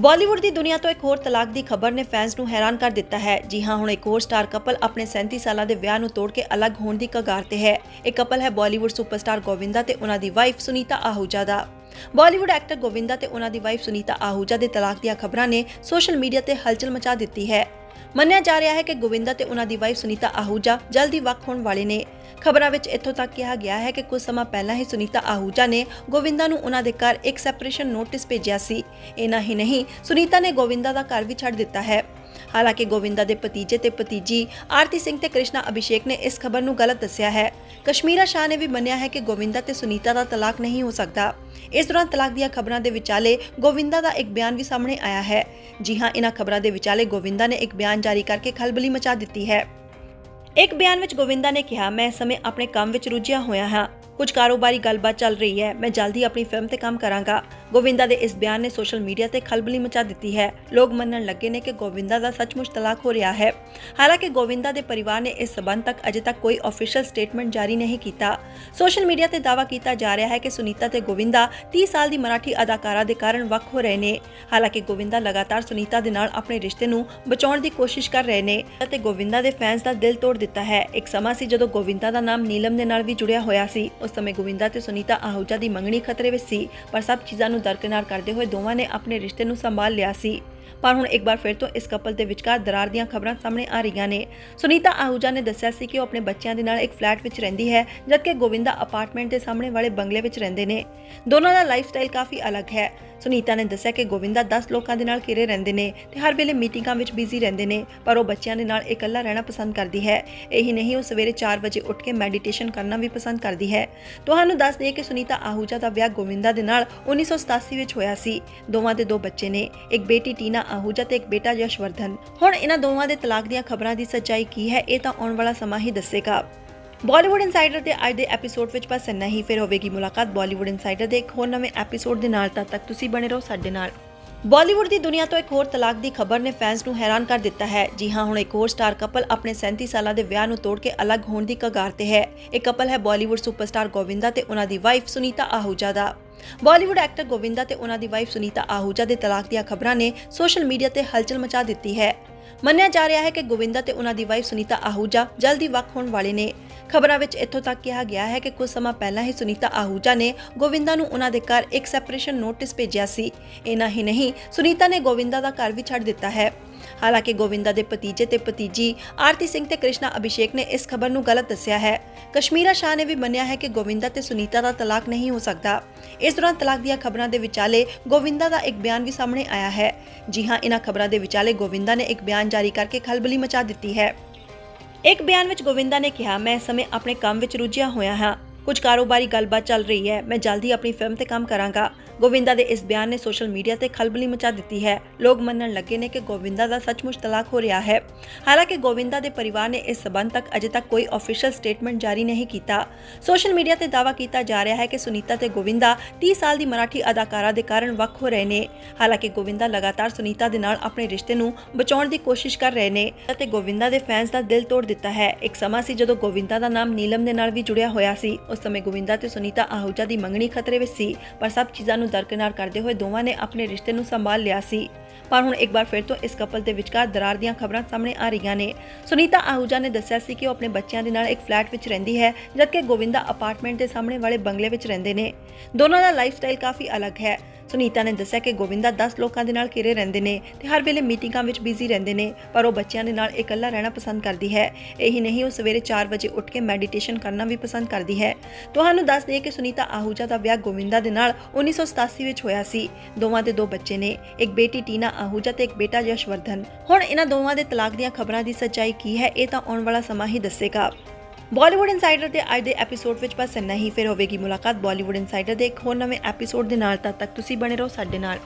ਬਾਲੀਵੁੱਡ ਦੀ ਦੁਨੀਆ ਤੋਂ ਇੱਕ ਹੋਰ ਤਲਾਕ ਦੀ ਖਬਰ ਨੇ ਫੈਨਸ ਨੂੰ ਹੈਰਾਨ ਕਰ ਦਿੱਤਾ ਹੈ। ਜੀ ਹਾਂ, ਹੁਣ ਇੱਕ ਹੋਰ ਸਟਾਰ ਕਪਲ ਆਪਣੇ 37 ਸਾਲਾਂ ਦੇ ਵਿਆਹ ਨੂੰ ਤੋੜ ਕੇ ਅਲੱਗ ਹੋਣ ਦੀ ਕਗਾਰ ਤੇ ਹੈ। ਇਹ ਕਪਲ ਹੈ ਬਾਲੀਵੁੱਡ ਸੁਪਰਸਟਾਰ ਗੋਵਿੰਦਾ ਤੇ ਉਹਨਾਂ ਦੀ ਵਾਈਫ ਸੁਨੀਤਾ ਆਹੂਜਾ ਦਾ। ਬਾਲੀਵੁੱਡ ਐਕਟਰ ਗੋਵਿੰਦਾ ਤੇ ਉਹਨਾਂ ਦੀ ਵਾਈਫ ਸੁਨੀਤਾ ਆਹੂਜਾ ਦੇ ਤਲਾਕ ਦੀਆਂ ਖਬਰਾਂ ਨੇ ਸੋਸ਼ਲ ਮੀਡੀਆ ਤੇ ਹਲਚਲ ਮਚਾ ਦਿੱਤੀ ਹੈ। ਮੰਨਿਆ ਜਾ ਰਿਹਾ ਹੈ ਕਿ ਗੋਵਿੰਦਾ ਤੇ ਉਹਨਾਂ ਦੀ ਵਾਈਫ ਸੁਨੀਤਾ ਆਹੂਜਾ ਜਲਦੀ ਵੱਖ ਹੋਣ ਵਾਲੇ ਨੇ। ਖਬਰਾਂ ਵਿੱਚ ਇੱਥੋਂ ਤੱਕ ਕਿਹਾ ਗਿਆ ਹੈ ਕਿ ਕੁਝ ਸਮਾਂ ਪਹਿਲਾਂ ਹੀ ਸੁਨੀਤਾ ਆਹੂਜਾ ਨੇ ਗੋਵਿੰਦਾ ਨੂੰ ਉਹਨਾਂ ਦੇ ਘਰ ਇੱਕ ਸੈਪਰੇਸ਼ਨ ਨੋਟਿਸ ਭੇਜਿਆ ਸੀ। ਇਨਾ ਹੀ ਨਹੀਂ, ਸੁਨੀਤਾ ਨੇ ਗੋਵਿੰਦਾ ਦਾ ਘਰ ਵੀ ਛੱਡ ਦਿੱਤਾ ਹੈ। ਹਾਲਾਂਕਿ ਗੋਵਿੰਦਾ ਦੇ ਭਤੀਜੇ ਤੇ ਭਤੀਜੀ ਆਰਤੀ ਸਿੰਘ ਤੇ ਕ੍ਰਿਸ਼ਨਾ ਅਭਿਸ਼ੇਕ ਨੇ ਇਸ ਖਬਰ ਨੂੰ ਗਲਤ ਦੱਸਿਆ ਹੈ। ਕਸ਼ਮੀਰਾ ਸ਼ਾਹ ਨੇ ਵੀ ਮੰਨਿਆ ਹੈ ਕਿ ਗੋਵਿੰਦਾ ਤੇ ਸੁਨੀਤਾ ਦਾ ਤਲਾਕ ਨਹੀਂ ਹੋ ਸਕਦਾ। ਇਸ ਦੌਰਾਨ ਤਲਾਕ ਦੀਆਂ ਖਬਰਾਂ ਦੇ ਵਿਚਾਲੇ ਗੋਵਿੰਦਾ ਦਾ ਇੱਕ ਬਿਆਨ ਵੀ ਸਾਹਮਣੇ ਆਇਆ ਹੈ। ਜੀ ਹਾਂ ਇਹਨਾਂ ਖਬਰਾਂ ਦੇ ਵਿਚਾਲੇ ਗੋਵਿੰਦਾ ਨੇ ਇੱਕ ਬਿਆਨ ਜਾਰੀ ਕਰਕੇ ਖਲਬਲੀ ਮਚਾ ਦਿੱਤੀ ਹੈ। ਇੱਕ ਬਿਆਨ ਵਿੱਚ ਗੋਵਿੰਦਾ ਨੇ ਕਿਹਾ, ਮੈਂ ਇਸ ਸਮੇਂ ਆਪਣੇ ਕੰਮ ਵਿੱਚ ਰੁੱਝਿਆ ਹੋਇਆ ਹਾਂ। ਕੁਝ ਕਾਰੋਬਾਰੀ ਗੱਲਬਾਤ ਚੱਲ ਰਹੀ ਹੈ। ਮੈਂ ਜਲਦੀ ਆਪਣੀ ਫਿਲਮ ਤੇ ਕੰਮ ਕਰਾਂਗਾ। ਗੋਵਿੰਦਾ ਦੇ ਇਸ ਬਿਆਨ ਨੇ ਸੋਸ਼ਲ ਮੀਡੀਆ ਤੇ ਖਲਬਲੀ ਮਚਾ ਦਿੱਤੀ ਹੈ। ਲੋਕ ਮੰਨਣ ਲੱਗੇ ਨੇ ਕਿ ਗੋਵਿੰਦਾ ਦਾ ਸੱਚਮੁੱਚ ਤਲਾਕ ਹੋ ਰਿਹਾ ਹੈ। ਹਾਲਾਂਕਿ ਗੋਵਿੰਦਾ ਦੇ ਪਰਿਵਾਰ ਨੇ ਇਸ ਸਬੰਧ ਤੱਕ ਅਜੇ ਤੱਕ ਕੋਈ ਅਫੀਸ਼ੀਅਲ ਸਟੇਟਮੈਂਟ ਜਾਰੀ ਨਹੀਂ ਕੀਤਾ। ਸੋਸ਼ਲ ਮੀਡੀਆ ਤੇ ਦਾਅਵਾ ਕੀਤਾ ਜਾ ਰਿਹਾ ਹੈ ਕਿ ਸੁਨੀਤਾ ਤੇ ਗੋਵਿੰਦਾ 30 ਸਾਲ ਦੀ ਮਰਾਠੀ ਅਦਾਕਾਰਾ ਦੇ ਕਾਰਨ ਵੱਖ ਹੋ ਰਹੇ ਨੇ। ਹਾਲਾਂਕਿ ਗੋਵਿੰਦਾ ਲਗਾਤਾਰ ਸੁਨੀਤਾ ਦੇ ਨਾਲ ਆਪਣੇ ਰਿਸ਼ਤੇ ਨੂੰ ਬਚਾਉਣ ਦੀ ਕੋਸ਼ਿਸ਼ ਕਰ ਰਹੇ ਨੇ ਅਤੇ ਗੋਵਿੰਦਾ ਦੇ ਫੈਨਸ ਦਾ ਦਿਲ ਤੋੜ ਦਿੱਤਾ ਹੈ। ਇੱਕ ਸਮਾਂ ਸੀ ਜਦੋਂ ਗੋਵਿੰਦਾ ਦਾ ਨਾਮ ਨੀਲਮ ਦੇ ਨਾਲ ਵੀ ਜੁੜਿਆ ਹੋਇਆ ਸੀ। ਉਸ ਸਮੇਂ ਗੋਵਿੰਦਾ ਤੇ ਸੁਨੀਤਾ ਆਹੂਜਾ ਦੀ ਮੰਗਣੀ ਖਤਰੇ ਵਿੱਚ ਸੀ, ਪਰ ਸਭ ਚੀਜ਼ਾਂ ਨੂੰ ਦਰਕਿਨਾਰ ਕਰਦੇ ਹੋਏ ਦੋਵਾਂ ਨੇ ਆਪਣੇ ਰਿਸ਼ਤੇ ਨੂੰ ਸੰਭਾਲ ਲਿਆ ਸੀ। ਪਰ ਹੁਣ ਇੱਕ ਵਾਰ ਫਿਰ ਤੋਂ ਇਸ ਕਪਲ ਦੇ ਵਿਚਕਾਰ ਦਰਾਰ ਦੀਆਂ ਖਬਰਾਂ ਸਾਹਮਣੇ ਆ ਰਹੀਆਂ ਨੇ। ਸੁਨੀਤਾ ਆਹੂਜਾ ਨੇ ਦੱਸਿਆ ਸੀ ਕਿ ਉਹ ਆਪਣੇ ਬੱਚਿਆਂ ਦੇ ਨਾਲ ਇੱਕ ਫਲੈਟ ਵਿੱਚ ਰਹਿੰਦੀ ਹੈ, ਜਦਕਿ ਗੋਵਿੰਦਾ ਅਪਾਰਟਮੈਂਟ ਦੇ ਸਾਹਮਣੇ ਵਾਲੇ ਬੰਗਲੇ ਵਿੱਚ ਰਹਿੰਦੇ ਨੇ। ਦੋਨਾਂ ਦਾ ਲਾਈਫ ਸਟਾਈਲ ਕਾਫੀ ਅਲੱਗ ਹੈ। ਸੁਨੀਤਾ ਨੇ ਦੱਸਿਆ ਕਿ ਗੋਵਿੰਦਾ 10 ਲੋਕਾਂ ਦੇ ਨਾਲ ਘਿਰੇ ਰਹਿੰਦੇ ਨੇ ਤੇ ਹਰ ਵੇਲੇ ਮੀਟਿੰਗਾਂ ਵਿੱਚ ਬਿਜ਼ੀ ਰਹਿੰਦੇ ਨੇ, ਪਰ ਉਹ ਬੱਚਿਆਂ ਦੇ ਨਾਲ ਇਕੱਲਾ ਰਹਿਣਾ ਪਸੰਦ ਕਰਦੀ ਹੈ। ਇਹੀ ਨਹੀਂ, ਉਹ ਸਵੇਰੇ 4 ਵਜੇ ਉੱਠ ਕੇ ਮੈਡੀਟੇਸ਼ਨ ਕਰਨਾ ਵੀ ਪਸੰਦ ਕਰਦੀ ਹੈ। ਤੁਹਾਨੂੰ ਦੱਸ ਦਈਏ ਕਿ ਸੁਨੀਤਾ ਆਹੂਜਾ ਦਾ ਵਿਆਹ ਗੋਵਿੰਦਾ ਦੇ ਨਾਲ 1987 ਵਿੱਚ ਹੋਇਆ ਸੀ। ਦੋਵਾਂ ਦੇ ਦੋ ਬੱਚੇ ਨੇ, ਇੱਕ ਬੇਟੀ ਟੀਨਾ ਆਹੂਜਾ ਤੇ ਇੱਕ ਬੇਟਾ ਯਸ਼ਵਰਧਨ ਹੁਣ ਇਹਨਾਂ ਦੋਵਾਂ ਦੇ ਤਲਾਕ ਦੀਆਂ ਖਬਰਾਂ ਦੀ ਸੱਚਾਈ ਕੀ ਹੈ, ਇਹ ਤਾਂ ਆਉਣ ਵਾਲਾ ਸਮਾਂ ਹੀ ਦੱਸੇਗਾ। ਬਾਲੀਵੁੱਡ ਇਨਸਾਈਡਰ ਦੇ ਅੱਜ ਦੇ ਐਪੀਸੋਡ ਵਿੱਚ ਬਸ ਇੰਨਾ ਹੀ। ਫਿਰ ਹੋਵੇਗੀ ਮੁਲਾਕਾਤ ਬਾਲੀਵੁੱਡ ਇਨਸਾਈਡਰ ਦੇ ਇੱਕ ਹੋਰ ਨਵੇਂ ਐਪੀਸੋਡ ਦੇ ਨਾਲ। ਤਦ ਤੱਕ ਤੁਸੀਂ ਬਣੇ ਰਹੋ ਸਾਡੇ ਨਾਲ। ਬਾਲੀਵੁੱਡ ਦੀ ਦੁਨੀਆ ਤੋਂ ਇੱਕ ਹੋਰ ਤਲਾਕ ਦੀ ਖਬਰ ਨੇ ਫੈਨਸ ਨੂੰ ਹੈਰਾਨ ਕਰ ਦਿੱਤਾ ਹੈ। ਜੀ ਹਾਂ, ਹੁਣ ਇੱਕ ਹੋਰ ਸਟਾਰ ਕਪਲ ਆਪਣੇ 37 ਸਾਲਾਂ ਦੇ ਵਿਆਹ ਨੂੰ ਤੋੜ ਕੇ ਅਲੱਗ ਹੋਣ ਦੀ ਕਗਾਰ ਤੇ ਹੈ। ਇਹ ਕਪਲ ਹੈ ਬਾਲੀਵੁੱਡ ਸੁਪਰਸਟਾਰ ਗੋਵਿੰਦਾ ਤੇ ਉਹਨਾਂ ਦੀ ਵਾਈਫ ਸੁਨੀਤਾ ਆਹੂਜਾ ਦਾ। ਬਾਲੀਵੁੱਡ ਐਕਟਰ ਗੋਵਿੰਦਾ ਤੇ ਉਹਨਾਂ ਦੀ ਵਾਈਫ ਸੁਨੀਤਾ ਆਹੂਜਾ ਦੇ ਤਲਾਕ ਦੀਆਂ ਖਬਰਾਂ ਨੇ ਸੋਸ਼ਲ ਮੀਡੀਆ ਤੇ ਹਲਚਲ ਮਚਾ ਦਿੱਤੀ ਹੈ। ਮੰਨਿਆ ਜਾ ਰਿਹਾ ਹੈ ਕਿ ਗੋਵਿੰਦਾ ਤੇ ਉਹਨਾਂ ਦੀ ਵਾਈਫ ਸੁਨੀਤਾ ਆਹੂਜਾ ਜਲਦੀ ਵੱਖ ਹੋਣ ਵਾਲੇ ਨੇ। ਖਬਰਾਂ ਵਿੱਚ ਇੱਥੋਂ ਤੱਕ ਕਿਹਾ ਗਿਆ ਹੈ ਕਿ ਕੁਝ ਸਮਾਂ ਪਹਿਲਾਂ ਹੀ ਸੁਨੀਤਾ ਆਹੂਜਾ ਨੇ ਗੋਵਿੰਦਾ ਨੂੰ ਉਹਨਾਂ ਦੇ ਘਰ ਇੱਕ ਸੈਪਰੇਸ਼ਨ ਨੋਟਿਸ ਭੇਜਿਆ ਸੀ। ਇਨਾ ਹੀ ਨਹੀਂ, ਸੁਨੀਤਾ ਨੇ ਗੋਵਿੰਦਾ ਦਾ ਘਰ ਵੀ ਛੱਡ ਦਿੱਤਾ ਹੈ। ਹਾਲਾਂਕਿ ਗੋਵਿੰਦਾ ਦੇ ਭਤੀਜੇ ਤੇ ਭਤੀਜੀ ਆਰਤੀ ਸਿੰਘ ਤੇ ਕ੍ਰਿਸ਼ਨਾ ਅਭਿਸ਼ੇਕ ਨੇ ਇਸ ਖਬਰ ਨੂੰ ਗਲਤ ਦੱਸਿਆ ਹੈ। ਕਸ਼ਮੀਰਾ ਸ਼ਾਹ ਨੇ ਵੀ ਮੰਨਿਆ ਹੈ ਕਿ ਗੋਵਿੰਦਾ ਤੇ ਸੁਨੀਤਾ ਦਾ ਤਲਾਕ ਨਹੀਂ ਹੋ ਸਕਦਾ। ਇਸ ਦੌਰਾਨ ਤਲਾਕ ਦੀਆਂ ਖਬਰਾਂ ਦੇ ਵਿਚਾਲੇ ਗੋਵਿੰਦਾ ਦਾ ਇੱਕ ਬਿਆਨ ਵੀ ਸਾਹਮਣੇ ਆਇਆ ਹੈ। ਜੀ ਹਾਂ ਇਹਨਾਂ ਖਬਰਾਂ ਦੇ ਵਿਚਾਲੇ ਗੋਵਿੰਦਾ ਨੇ ਇੱਕ ਬਿਆਨ ਜਾਰੀ ਕਰਕੇ ਖਲਬਲੀ ਮਚਾ ਦਿੱਤੀ ਹੈ। ਇੱਕ ਬਿਆਨ ਵਿੱਚ ਗੋਵਿੰਦਾ ਨੇ ਕਿਹਾ, ਮੈਂ ਇਸ ਸਮੇਂ ਆਪਣੇ ਕੰਮ ਵਿੱਚ ਰੁੱਝਿਆ ਹੋਇਆ ਹਾਂ। ਕੁਝ ਕਾਰੋਬਾਰੀ ਗੱਲਬਾਤ ਚੱਲ ਰਹੀ ਹੈ। ਮੈਂ ਜਲਦੀ ਆਪਣੀ ਫਿਲਮ ਤੇ ਕੰਮ ਕਰਾਂਗਾ। ਗੋਵਿੰਦਾ ਦੇ ਇਸ ਬਿਆਨ ਨੇ ਸੋਸ਼ਲ ਮੀਡੀਆ ਤੇ ਖਲਬਲੀ ਮਚਾ ਦਿੱਤੀ ਹੈ। ਲੋਕ ਮੰਨਣ ਲੱਗੇ ਨੇ ਕਿ ਗੋਵਿੰਦਾ ਦਾ ਸੱਚਮੁੱਚ ਤਲਾਕ ਹੋ ਰਿਹਾ ਹੈ। ਹਾਲਾਂਕਿ ਗੋਵਿੰਦਾ ਦੇ ਪਰਿਵਾਰ ਨੇ ਇਸ ਸਬੰਧ ਤੱਕ ਅਜੇ ਤੱਕ ਕੋਈ ਅਫੀਸ਼ੀਅਲ ਸਟੇਟਮੈਂਟ ਜਾਰੀ ਨਹੀਂ ਕੀਤਾ। ਸੋਸ਼ਲ ਮੀਡੀਆ ਤੇ ਦਾਅਵਾ ਕੀਤਾ ਜਾ ਰਿਹਾ ਹੈ ਕਿ ਸੁਨੀਤਾ ਤੇ ਗੋਵਿੰਦਾ 30 ਸਾਲ ਦੀ ਮਰਾਠੀ ਅਦਾਕਾਰਾ ਦੇ ਕਾਰਨ ਵੱਖ ਹੋ ਰਹੇ ਨੇ। ਹਾਲਾਂਕਿ ਗੋਵਿੰਦਾ ਲਗਾਤਾਰ ਸੁਨੀਤਾ ਦੇ ਨਾਲ ਆਪਣੇ ਰਿਸ਼ਤੇ ਨੂੰ ਬਚਾਉਣ ਦੀ ਕੋਸ਼ਿਸ਼ ਕਰ ਰਹੇ ਨੇ ਅਤੇ ਗੋਵਿੰਦਾ ਦੇ ਫੈਨਸ ਦਾ ਦਿਲ ਤੋੜ ਦਿੱਤਾ ਹੈ। ਇੱਕ ਸਮਾਂ ਸੀ ਜਦੋਂ ਗੋਵਿੰਦਾ ਦਾ ਨਾਮ ਨੀਲਮ ਦੇ ਨਾਲ ਵੀ ਜੁੜਿਆ ਹੋਇਆ ਸੀ। ਉਸ ਸਮੇਂ ਗੋਵਿੰਦਾ ਤੇ ਸੁਨੀਤਾ ਆਹੂਜਾ ਦੀ ਮੰਗਣੀ ਖਤਰੇ ਵਿੱਚ ਸੀ, ਪਰ ਸਭ ਚੀਜ਼ਾਂ ਨੂੰ ਦਰਕਿਨਾਰ ਕਰਦੇ ਹੋਏ ਦੋਵਾਂ ਨੇ ਆਪਣੇ ਰਿਸ਼ਤੇ ਨੂੰ ਸੰਭਾਲ ਲਿਆ ਸੀ। ਪਰ ਹੁਣ ਇੱਕ ਵਾਰ ਫਿਰ ਤੋਂ ਇਸ ਕਪਲ ਦੇ ਵਿਚਕਾਰ ਦਰਾਰ ਦੀਆਂ ਖਬਰਾਂ ਸਾਹਮਣੇ ਆ ਰਹੀਆਂ ਨੇ। ਸੁਨੀਤਾ ਆਹੂਜਾ ਨੇ ਦੱਸਿਆ ਸੀ ਕਿ ਉਹ ਆਪਣੇ ਬੱਚਿਆਂ ਦੇ ਨਾਲ ਇੱਕ ਫਲੈਟ ਵਿੱਚ ਰਹਿੰਦੀ ਹੈ, ਜਦਕਿ ਗੋਵਿੰਦਾ ਅਪਾਰਟਮੈਂਟ ਦੇ ਸਾਹਮਣੇ ਵਾਲੇ ਬੰਗਲੇ ਵਿੱਚ ਰਹਿੰਦੇ ਨੇ। ਦੋਨਾਂ ਦਾ ਲਾਈਫ ਸਟਾਈਲ ਕਾਫੀ ਅਲੱਗ ਹੈ। ਸੁਨੀਤਾ ਨੇ ਦੱਸਿਆ ਕਿ ਗੋਵਿੰਦਾ 10 ਲੋਕਾਂ ਦੇ ਨਾਲ ਘਿਰੇ ਰਹਿੰਦੇ ਨੇ ਤੇ ਹਰ ਵੇਲੇ ਮੀਟਿੰਗਾਂ ਵਿੱਚ ਬਿਜ਼ੀ ਰਹਿੰਦੇ ਨੇ, ਪਰ ਉਹ ਬੱਚਿਆਂ ਦੇ ਨਾਲ ਇਕੱਲਾ ਰਹਿਣਾ ਪਸੰਦ ਕਰਦੀ ਹੈ। ਇਹੀ ਨਹੀਂ, ਉਹ ਸਵੇਰੇ 4 ਵਜੇ ਉੱਠ ਕੇ ਮੈਡੀਟੇਸ਼ਨ ਕਰਨਾ ਵੀ ਪਸੰਦ ਕਰਦੀ ਹੈ। ਤੁਹਾਨੂੰ ਦੱਸ ਦਈਏ ਕਿ ਸੁਨੀਤਾ ਆਹੂਜਾ ਦਾ ਵਿਆਹ ਗੋਵਿੰਦਾ ਦੇ ਨਾਲ 1987 ਵਿੱਚ ਹੋਇਆ ਸੀ। ਦੋਵਾਂ ਦੇ ਦੋ ਬੱਚੇ ਨੇ, ਇੱਕ ਬੇਟੀ ਟੀਨਾ ਆਹੂਜਾ ਤੇ ਇੱਕ ਬੇਟਾ ਯਸ਼ਵਰਧਨ ਹੁਣ ਇਹਨਾਂ ਦੋਵਾਂ ਦੇ ਤਲਾਕ ਦੀਆਂ ਖਬਰਾਂ ਦੀ ਸੱਚਾਈ ਕੀ ਹੈ, ਇਹ ਤਾਂ ਆਉਣ ਵਾਲਾ ਸਮਾਂ ਹੀ ਦੱਸੇਗਾ। ਬਾਲੀਵੁੱਡ ਇਨਸਾਈਡਰ ਦੇ ਅੱਜ ਦੇ ਐਪੀਸੋਡ ਵਿੱਚ ਬਸ ਇੰਨਾ ਹੀ। ਫਿਰ ਹੋਵੇਗੀ ਮੁਲਾਕਾਤ ਬਾਲੀਵੁੱਡ ਇਨਸਾਈਡਰ ਦੇ ਇੱਕ ਹੋਰ ਨਵੇਂ ਐਪੀਸੋਡ ਦੇ ਨਾਲ। ਤਦ ਤੱਕ ਤੁਸੀਂ ਬਣੇ ਰਹੋ ਸਾਡੇ ਨਾਲ।